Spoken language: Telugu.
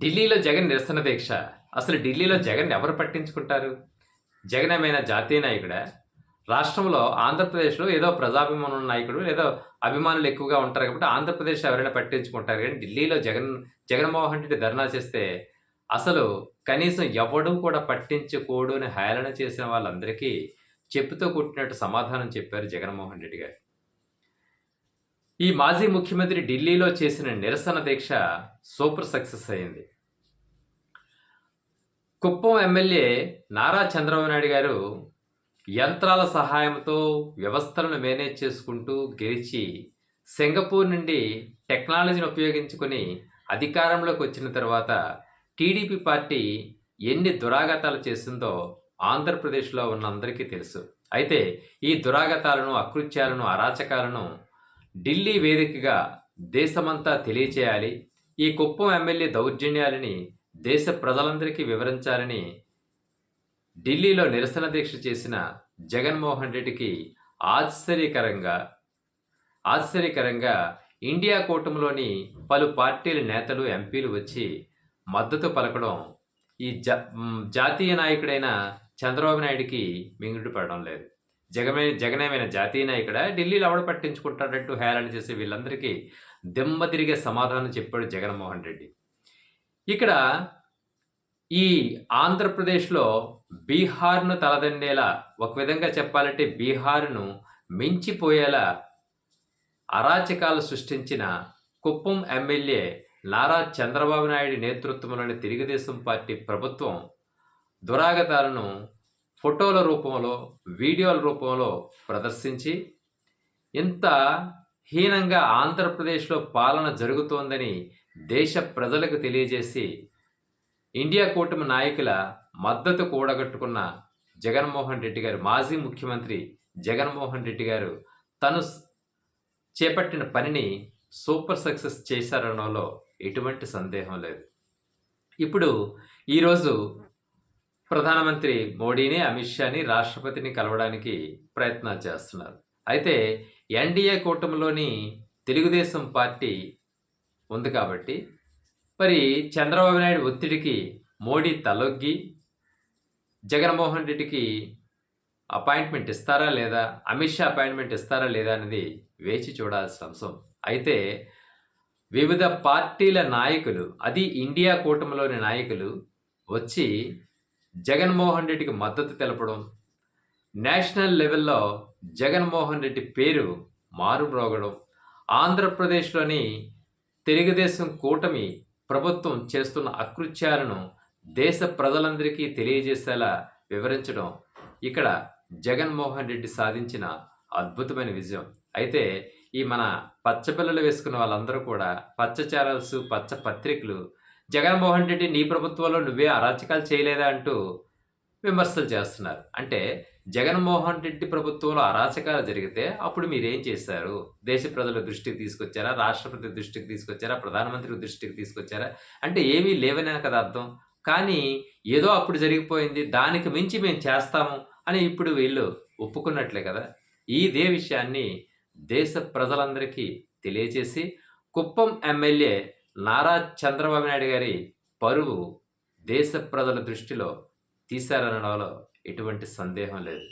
ఢిల్లీలో జగన్ నిరసన దీక్ష. అసలు ఢిల్లీలో జగన్ ఎవరు పట్టించుకుంటారు? జగన్ ఏమైనా జాతీయ నాయకుడా? రాష్ట్రంలో ఆంధ్రప్రదేశ్లో ఏదో ప్రజాభిమానం నాయకుడు ఏదో అభిమానులు ఎక్కువగా ఉంటారు కాబట్టి ఆంధ్రప్రదేశ్ ఎవరైనా పట్టించుకుంటారు. కానీ ఢిల్లీలో జగన్ జగన్మోహన్ రెడ్డి ధర్నా చేస్తే అసలు కనీసం ఎవడు కూడా పట్టించుకోడు అని హేళన చేసిన వాళ్ళందరికీ చెప్పుతో కుట్టినట్టు సమాధానం చెప్పారు జగన్మోహన్ రెడ్డి గారు. ఈ మాజీ ముఖ్యమంత్రి ఢిల్లీలో చేసిన నిరసన దీక్ష సూపర్ సక్సెస్ అయింది. కుప్పం ఎమ్మెల్యే నారా చంద్రబాబు నాయుడు గారు యంత్రాల సహాయంతో వ్యవస్థలను మేనేజ్ చేసుకుంటూ గెలిచి సింగపూర్ నుండి టెక్నాలజీని ఉపయోగించుకొని అధికారంలోకి వచ్చిన తర్వాత టీడీపీ పార్టీ ఎన్ని దురాగతాలు చేసిందో ఆంధ్రప్రదేశ్లో ఉన్న అందరికీ తెలుసు. అయితే ఈ దురాగతాలను అకృత్యాలను అరాచకాలను ఢిల్లీ వేదికగా దేశమంతా తెలియచేయాలి ఈ కుప్పం ఎమ్మెల్యే దౌర్జన్యాలని దేశ ప్రజలందరికీ వివరించాలని ఢిల్లీలో నిరసన దీక్ష చేసిన జగన్మోహన్ రెడ్డికి ఆశ్చర్యకరంగా ఆశ్చర్యకరంగా ఇండియా కూటమిలోని పలు పార్టీల నేతలు ఎంపీలు వచ్చి మద్దతు పలకడం ఈ జా జాతీయ నాయకుడైన చంద్రబాబు నాయుడికి మింగుడు పడడం లేదు. జగమే జగనేమైన జాతీయ ఇక్కడ. ఢిల్లీలో ఎవడ పట్టించుకుంటాడంటూ హేళన చేసే వీళ్ళందరికీ దెమ్మ తిరిగే సమాధానం చెప్పాడు జగన్మోహన్ రెడ్డి. ఇక్కడ ఈ ఆంధ్రప్రదేశ్లో బీహార్ను తలదండేలా ఒక విధంగా చెప్పాలంటే బీహార్ను మించిపోయేలా అరాచకాలు సృష్టించిన కుప్పం ఎమ్మెల్యే నారా చంద్రబాబు నాయుడు నేతృత్వంలోని తెలుగుదేశం పార్టీ ప్రభుత్వం దురాగతాలను ఫోటోల రూపంలో వీడియోల రూపంలో ప్రదర్శించి ఇంత హీనంగా ఆంధ్రప్రదేశ్లో పాలన జరుగుతోందని దేశ ప్రజలకు తెలియజేసి ఇండియా కూటమి నాయకుల మద్దతు కూడగట్టుకున్న జగన్మోహన్ రెడ్డి గారు మాజీ ముఖ్యమంత్రి జగన్మోహన్ రెడ్డి గారు తను చేపట్టిన పనిని సూపర్ సక్సెస్ చేశారనడంలో ఎటువంటి సందేహం లేదు. ఇప్పుడు ఈరోజు ప్రధానమంత్రి మోడీని అమిత్ షాని రాష్ట్రపతిని కలవడానికి ప్రయత్నాలు చేస్తున్నారు. అయితే ఎన్డీఏ కూటమిలోని తెలుగుదేశం పార్టీ ఉంది కాబట్టి మరి చంద్రబాబు నాయుడు ఒత్తిడికి మోడీ తలొగ్గి జగన్మోహన్ రెడ్డికి అపాయింట్మెంట్ ఇస్తారా లేదా అమిత్ షా అపాయింట్మెంట్ ఇస్తారా లేదా అనేది వేచి చూడాల్సిన అంశం. అయితే వివిధ పార్టీల నాయకులు అది ఇండియా కూటమిలోని నాయకులు వచ్చి జగన్మోహన్ రెడ్డికి మద్దతు తెలపడం. నేషనల్ లెవెల్లో జగన్మోహన్ రెడ్డి పేరు మారుమ్రోగడం. ఆంధ్రప్రదేశ్లోని తెలుగుదేశం కూటమి ప్రభుత్వం చేస్తున్న అకృత్యాలను దేశ ప్రజలందరికీ తెలియజేసేలా వివరించడం ఇక్కడ జగన్మోహన్ రెడ్డి సాధించిన అద్భుతమైన విజయం. అయితే ఈ మన పచ్చపిల్లలు వేసుకున్న వాళ్ళందరూ కూడా పచ్చ ఛానల్స్ పచ్చ పత్రికలు జగన్మోహన్ రెడ్డి నీ ప్రభుత్వంలో నువ్వే అరాచకాలు చేయలేదా అంటూ విమర్శలు చేస్తున్నారు. అంటే జగన్మోహన్ రెడ్డి ప్రభుత్వంలో అరాచకాలు జరిగితే అప్పుడు మీరేం చేశారు? దేశ ప్రజల దృష్టికి తీసుకొచ్చారా? రాష్ట్రపతి దృష్టికి తీసుకొచ్చారా? ప్రధానమంత్రి దృష్టికి తీసుకొచ్చారా? అంటే ఏమీ లేవనే కదా అర్థం. కానీ ఏదో అప్పుడు జరిగిపోయింది దానికి మించి మేము చేస్తాము అని ఇప్పుడు వీళ్ళు ఒప్పుకున్నట్లే కదా. ఇదే విషయాన్ని దేశ ప్రజలందరికీ తెలియజేసి కుప్పం ఎమ్మెల్యే నారా చంద్రబాబు నాయుడు గారి పరువు దేశ ప్రజల దృష్టిలో తీశారనడంలో ఎటువంటి సందేహం లేదు.